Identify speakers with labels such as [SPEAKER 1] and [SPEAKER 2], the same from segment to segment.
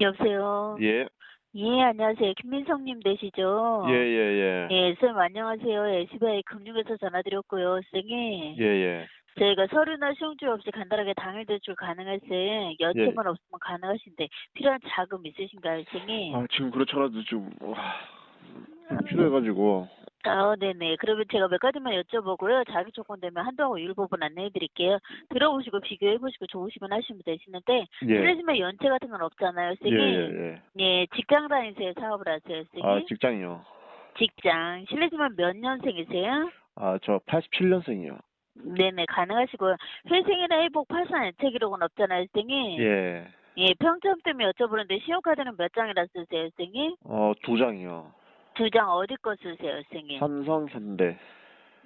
[SPEAKER 1] 여보세요.
[SPEAKER 2] 예,
[SPEAKER 1] 예, 안녕하세요. 김민성님 되시죠?
[SPEAKER 2] 예, 예, 예,
[SPEAKER 1] 예, 쌤 안녕하세요. SBI 금융에서 전화드렸고요, 쌤이.
[SPEAKER 2] 예, 예.
[SPEAKER 1] 저희가 서류나 시험주 없이 간단하게 당일 대출 가능할 쌤, 연체만 없으면 가능하신데 필요한 자금 있으신가요, 쌤이?
[SPEAKER 2] 아, 지금 그렇잖아도 좀, 와, 좀 필요해가지고.
[SPEAKER 1] 아, 네네. 그러면 제가 몇 가지만 여쭤보고요. 자기 조건 되면 한도하고 일부분 안내해 드릴게요. 들어보시고 비교해 보시고 좋으시면 하시면 되시는데
[SPEAKER 2] 예,
[SPEAKER 1] 실례지만 연체 같은 건 없잖아요,
[SPEAKER 2] 예,
[SPEAKER 1] 쌤이.
[SPEAKER 2] 예, 예.
[SPEAKER 1] 예, 직장 다니세요, 사업을 하세요, 쌤이?
[SPEAKER 2] 아, 직장이요.
[SPEAKER 1] 직장. 실례지만 몇 년생이세요?
[SPEAKER 2] 아, 저 87년생이요.
[SPEAKER 1] 네네, 가능하시고요. 회생이나 회복 파산 연체 기록은 없잖아요, 쌤이.
[SPEAKER 2] 예,
[SPEAKER 1] 예, 평점 때문에 여쭤보는데 신용카드는 몇 장이나 쓰세요, 쌤이?
[SPEAKER 2] 어, 두 장이요.
[SPEAKER 1] 두 장 어디 거 쓰세요, 쌤이?
[SPEAKER 2] 삼성, 현대.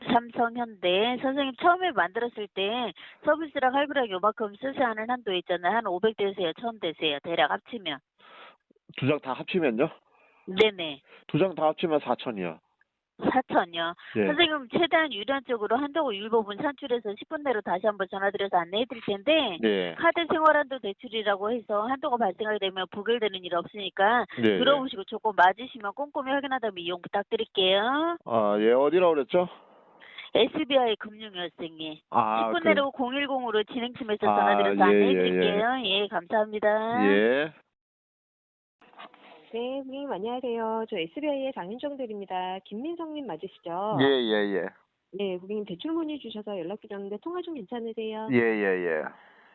[SPEAKER 1] 삼성, 현대. 선생님 처음에 만들었을 때 서비스랑 할부랑 요만큼 쓰셔야 하는 한도 있잖아요. 한 500대세요, 1000대세요. 대략 합치면.
[SPEAKER 2] 두 장 다 합치면요?
[SPEAKER 1] 네네.
[SPEAKER 2] 두 장 다 합치면 4천이요.
[SPEAKER 1] 4천요.
[SPEAKER 2] 예.
[SPEAKER 1] 선생님 최대한 유리한적으로 한도고 일부분 산출해서 10분 내로 다시 한번 전화드려서 안내해 드릴 텐데
[SPEAKER 2] 예.
[SPEAKER 1] 카드 생활한도 대출이라고 해서 한도가 발생하게 되면 부결되는 일 없으니까
[SPEAKER 2] 예, 예.
[SPEAKER 1] 들어보시고 조건 맞으시면 꼼꼼히 확인한 다음에 이용 부탁드릴게요.
[SPEAKER 2] 아, 예, 어디라고 그랬죠?
[SPEAKER 1] SBI 금융여생이
[SPEAKER 2] 아,
[SPEAKER 1] 10분
[SPEAKER 2] 그-
[SPEAKER 1] 내로 010으로 진행팀에서
[SPEAKER 2] 아,
[SPEAKER 1] 전화드려서
[SPEAKER 2] 예,
[SPEAKER 1] 안내해
[SPEAKER 2] 예,
[SPEAKER 1] 드릴게요. 예, 감사합니다.
[SPEAKER 2] 예.
[SPEAKER 3] 네, 선생님 안녕하세요. 저 SBI의 장윤정들입니다. 김민성님 맞으시죠?
[SPEAKER 2] 예, 예, 예.
[SPEAKER 3] 네, 고객님 대출 문의 주셔서 연락드렸는데 통화 좀 괜찮으세요?
[SPEAKER 2] 예, 예,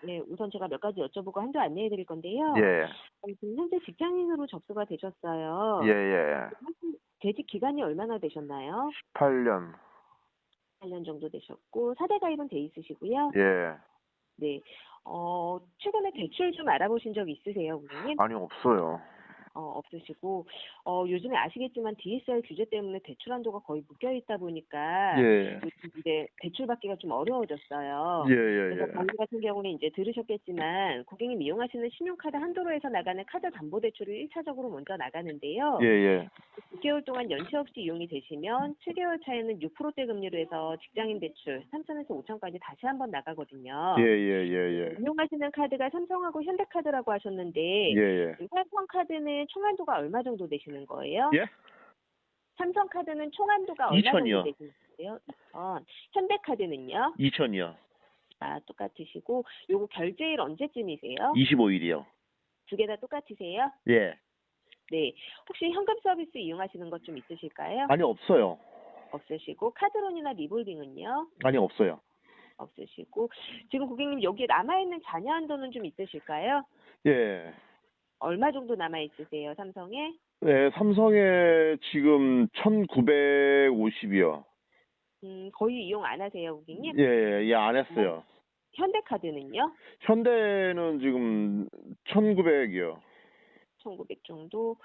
[SPEAKER 3] 네, 우선 제가 몇 가지 여쭤보고 한도 안내해 드릴 건데요.
[SPEAKER 2] 예. 예,
[SPEAKER 3] 어, 지금 현재 직장인으로 접수가 되셨어요.
[SPEAKER 2] 예, 예.
[SPEAKER 3] 재직 기간이 얼마나 되셨나요?
[SPEAKER 2] 8년.
[SPEAKER 3] 8년 정도 되셨고 사대 가입은 돼 있으시고요.
[SPEAKER 2] 예.
[SPEAKER 3] 네. 어, 최근에 대출 좀 알아보신 적 있으세요, 고객님?
[SPEAKER 2] 아니, 없어요.
[SPEAKER 3] 어, 없으시고 어, 요즘에 아시겠지만 DSR 규제 때문에 대출 한도가 거의 묶여 있다 보니까
[SPEAKER 2] 예.
[SPEAKER 3] 이제 대출 받기가 좀 어려워졌어요.
[SPEAKER 2] 예, 예,
[SPEAKER 3] 그래서
[SPEAKER 2] 예.
[SPEAKER 3] 저희 같은 경우는 이제 들으셨겠지만 고객님 이용하시는 신용카드 한도로 해서 나가는 카드 담보 대출을 1차적으로 먼저 나가는데요.
[SPEAKER 2] 예, 예.
[SPEAKER 3] 6개월 동안 연체 없이 이용이 되시면 7개월 차에는 6%대 금리로 해서 직장인 대출 3천에서 5천까지 다시 한번 나가거든요.
[SPEAKER 2] 예, 예, 예, 예.
[SPEAKER 3] 이용하시는 카드가 삼성하고 현대카드라고 하셨는데
[SPEAKER 2] 예, 예.
[SPEAKER 3] 삼성카드는 총한도가 얼마 정도 되시는 거예요?
[SPEAKER 2] 예?
[SPEAKER 3] 삼성카드는 총한도가 얼마
[SPEAKER 2] 2,000 이요.
[SPEAKER 3] 정도 되시는 거예요? 2천. 현대카드는요?
[SPEAKER 2] 2천이요.
[SPEAKER 3] 아, 똑같으시고 요거 결제일 언제쯤이세요?
[SPEAKER 2] 25일이요.
[SPEAKER 3] 두 개 다 똑같으세요?
[SPEAKER 2] 예.
[SPEAKER 3] 네. 혹시 현금 서비스 이용하시는 것 좀 있으실까요?
[SPEAKER 2] 아니, 없어요.
[SPEAKER 3] 없으시고 카드론이나 리볼빙은요?
[SPEAKER 2] 아니, 없어요.
[SPEAKER 3] 없으시고 지금 고객님 여기에 남아 있는 자녀 한도는 좀 있으실까요?
[SPEAKER 2] 예.
[SPEAKER 3] 얼마 정도 남아 있으세요, 삼성에?
[SPEAKER 2] 네, 삼성에 지금 1950이요.
[SPEAKER 3] 음, 거의 이용 안 하세요, 고객님?
[SPEAKER 2] 예, 예, 예, 안 했어요.
[SPEAKER 3] 현대카드는요?
[SPEAKER 2] 현대는 지금 1900이요.
[SPEAKER 3] 1900 정도.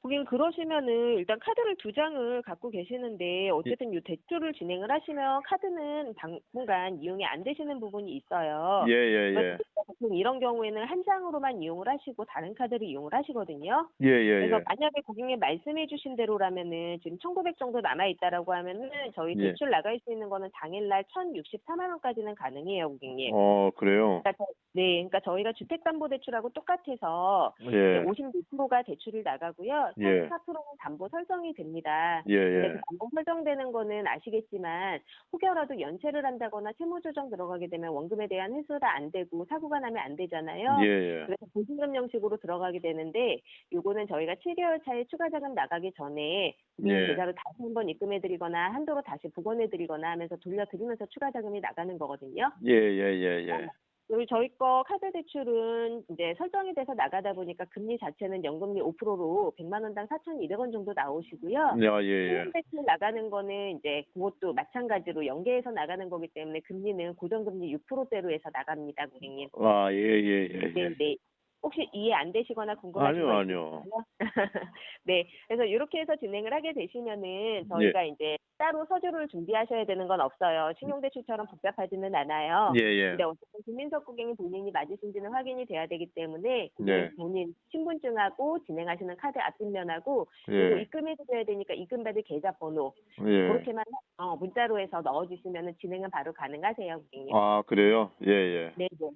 [SPEAKER 3] 고객님 그러시면은 일단 카드를 두 장을 갖고 계시는데 어쨌든 이 대출을 진행을 하시면 카드는 당분간 이용이 안 되시는 부분이 있어요.
[SPEAKER 2] 예, 예, 예.
[SPEAKER 3] 보통 이런 경우에는 한 장으로만 이용을 하시고 다른 카드를 이용을 하시거든요.
[SPEAKER 2] 예, 예,
[SPEAKER 3] 그래서
[SPEAKER 2] 예.
[SPEAKER 3] 만약에 고객님 말씀해 주신 대로라면은 지금 1900 정도 남아 있다라고 하면은 저희
[SPEAKER 2] 예.
[SPEAKER 3] 대출 나갈 수 있는 거는 당일 날 1064만 원까지는 가능해요, 고객님.
[SPEAKER 2] 어, 그래요.
[SPEAKER 3] 그러니까 저- 네, 그러니까 저희가 주택 담보 대출하고 똑같아서
[SPEAKER 2] 예.
[SPEAKER 3] 56%가 대출이 나가고요.
[SPEAKER 2] 예.
[SPEAKER 3] 44%는 담보 설정이 됩니다.
[SPEAKER 2] 예,
[SPEAKER 3] 근데
[SPEAKER 2] 예.
[SPEAKER 3] 그 담보 설정되는 거는 아시겠지만 혹여라도 연체를 한다거나 채무 조정 들어가게 되면 원금에 대한 회수가 안 되고 사고가 나면 안 되잖아요.
[SPEAKER 2] 예, 예.
[SPEAKER 3] 그래서 보증금 형식으로 들어가게 되는데 요거는 저희가 7개월 차에 추가 자금 나가기 전에
[SPEAKER 2] 예.
[SPEAKER 3] 계좌로 다시 한번 입금해 드리거나 한도로 다시 복원해 드리거나 하면서 돌려 드리면서 추가 자금이 나가는 거거든요.
[SPEAKER 2] 예, 예, 예, 예.
[SPEAKER 3] 그리고 저희 거 카드 대출은 이제 설정이 돼서 나가다 보니까 금리 자체는 연금리 5%로 100만 원당 4,200원 정도 나오시고요.
[SPEAKER 2] 야, 예, 예.
[SPEAKER 3] 대출 나가는 거는 이제 그것도 마찬가지로 연계해서 나가는 거기 때문에 금리는 고정금리 6%대로 해서 나갑니다, 고객님.
[SPEAKER 2] 아, 예, 예, 예,
[SPEAKER 3] 네,
[SPEAKER 2] 예.
[SPEAKER 3] 네. 혹시 이해 안 되시거나 궁금하신
[SPEAKER 2] 아니요,
[SPEAKER 3] 거
[SPEAKER 2] 아니요.
[SPEAKER 3] 네, 그래서 이렇게 해서 진행을 하게
[SPEAKER 2] 예.
[SPEAKER 3] 되시면은 저희가 이제 따로 서류를 준비하셔야 되는 건 없어요. 신용대출처럼 복잡하지는 않아요.
[SPEAKER 2] 예, 예.
[SPEAKER 3] 근데 어쨌든 김민석 고객님 본인이 맞으신지는 확인이 돼야 되기 때문에
[SPEAKER 2] 네.
[SPEAKER 3] 본인 신분증하고 진행하시는 카드 앞뒷면하고 그리고
[SPEAKER 2] 예.
[SPEAKER 3] 입금해 드려야 되니까 입금받을 계좌 번호
[SPEAKER 2] 예.
[SPEAKER 3] 그렇게만 어, 문자로 해서 넣어주시면 진행은 바로 가능하세요, 고객님.
[SPEAKER 2] 아, 그래요? 예, 예.
[SPEAKER 3] 네, 네.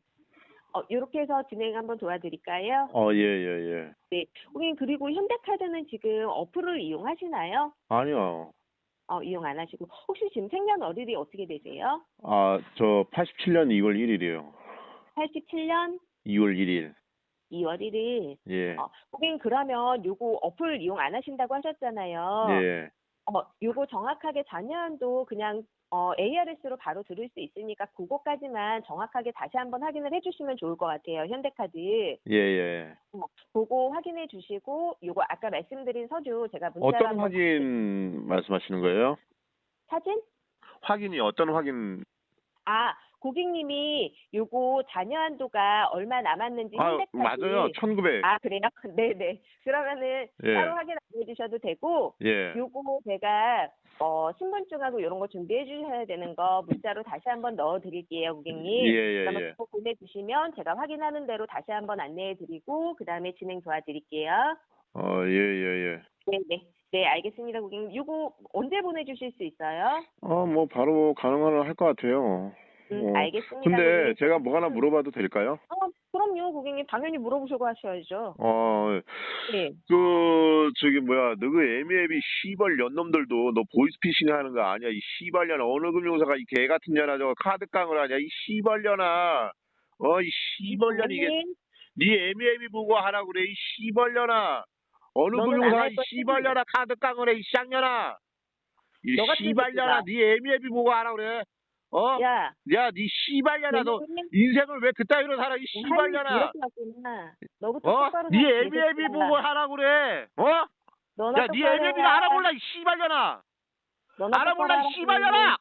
[SPEAKER 3] 어, 이렇게 해서 진행 한번 도와드릴까요?
[SPEAKER 2] 어, 예, 예, 예.
[SPEAKER 3] 네. 고객님 그리고 현대카드는 지금 어플을 이용하시나요?
[SPEAKER 2] 아니요.
[SPEAKER 3] 어, 이용 안 하시고 혹시 지금 생년월일이 어떻게 되세요?
[SPEAKER 2] 아, 저 87년 2월 1일이에요.
[SPEAKER 3] 87년
[SPEAKER 2] 2월 1일.
[SPEAKER 3] 2월 1일.
[SPEAKER 2] 예.
[SPEAKER 3] 어, 고객님 그러면 요거 어플 이용 안 하신다고 하셨잖아요.
[SPEAKER 2] 예.
[SPEAKER 3] 어, 요거 정확하게 자녀한도 그냥 어, ARS로 바로 들을 수 있으니까 그거까지만 정확하게 다시 한번 확인을 해주시면 좋을 것 같아요. 현대카드.
[SPEAKER 2] 예, 예.
[SPEAKER 3] 그거 확인해 주시고 요거 아까 말씀드린 서류 제가 문자로
[SPEAKER 2] 어떤
[SPEAKER 3] 한번
[SPEAKER 2] 확인 말씀하시는 거예요?
[SPEAKER 3] 사진?
[SPEAKER 2] 확인이 어떤 확인?
[SPEAKER 3] 아 고객님이 요거 자녀 한도가 얼마 남았는지
[SPEAKER 2] 아,
[SPEAKER 3] 현대카드
[SPEAKER 2] 맞아요. 1900.
[SPEAKER 3] 아 그래요? 네네 그러면은
[SPEAKER 2] 예.
[SPEAKER 3] 따로 확인 안 해주셔도 되고
[SPEAKER 2] 예.
[SPEAKER 3] 요거 제가 어 신분증하고 이런 거 준비해 주셔야 되는 거 문자로 다시 한번 넣어 드릴게요 고객님
[SPEAKER 2] 예, 예,
[SPEAKER 3] 그러면
[SPEAKER 2] 예.
[SPEAKER 3] 그거 보내 주시면 제가 확인하는 대로 다시 한번 안내해 드리고 그 다음에 진행 도와드릴게요
[SPEAKER 2] 어, 예, 예, 예.
[SPEAKER 3] 네 네 네 알겠습니다 고객님 요거 언제 보내 주실 수 있어요?
[SPEAKER 2] 어, 뭐 바로 가능할 할것 같아요.
[SPEAKER 3] 음,
[SPEAKER 2] 어.
[SPEAKER 3] 알겠습니다
[SPEAKER 2] 근데
[SPEAKER 3] 고객님.
[SPEAKER 2] 제가 뭐 하나 물어봐도 될까요?
[SPEAKER 3] 어, 그럼요 고객님 당연히 물어보시고 하셔야죠
[SPEAKER 2] 어, 네그 저기 뭐야, 너그 애미애비 시벌 연놈들도 너 보이스피싱 하는 거 아니야? 이 시발년아 어느 금융사가 이 개 같은 년아 저거 카드 깡을 하냐? 이 시발년아, 어, 이 시벌년 이게
[SPEAKER 3] 고객님,
[SPEAKER 2] 네 애미애비 보고 하라 그래 이 시벌년아. 어느
[SPEAKER 3] 너는
[SPEAKER 2] 금융사가 이
[SPEAKER 3] 거지?
[SPEAKER 2] 시발년아 카드 깡을 해이 쌍년아. 이 시발년아,
[SPEAKER 3] 삐졌다.
[SPEAKER 2] 네 애미애비 보고 하라 그래. 어?
[SPEAKER 3] 야
[SPEAKER 2] 야, 네 시발년아 너 인생을 왜 그따위로 살아 이.
[SPEAKER 3] 너부터
[SPEAKER 2] 어?
[SPEAKER 3] 똑바로
[SPEAKER 2] 네
[SPEAKER 3] 살아,
[SPEAKER 2] 애미애비
[SPEAKER 3] 개새끼야.
[SPEAKER 2] 보고 하라 그래. 어?
[SPEAKER 3] 너나
[SPEAKER 2] 야, 네
[SPEAKER 3] 똑바로
[SPEAKER 2] 애미애비가
[SPEAKER 3] 해라.
[SPEAKER 2] 알아볼라 이 시발년아.
[SPEAKER 3] 너나
[SPEAKER 2] 알아볼라 이 시발년아.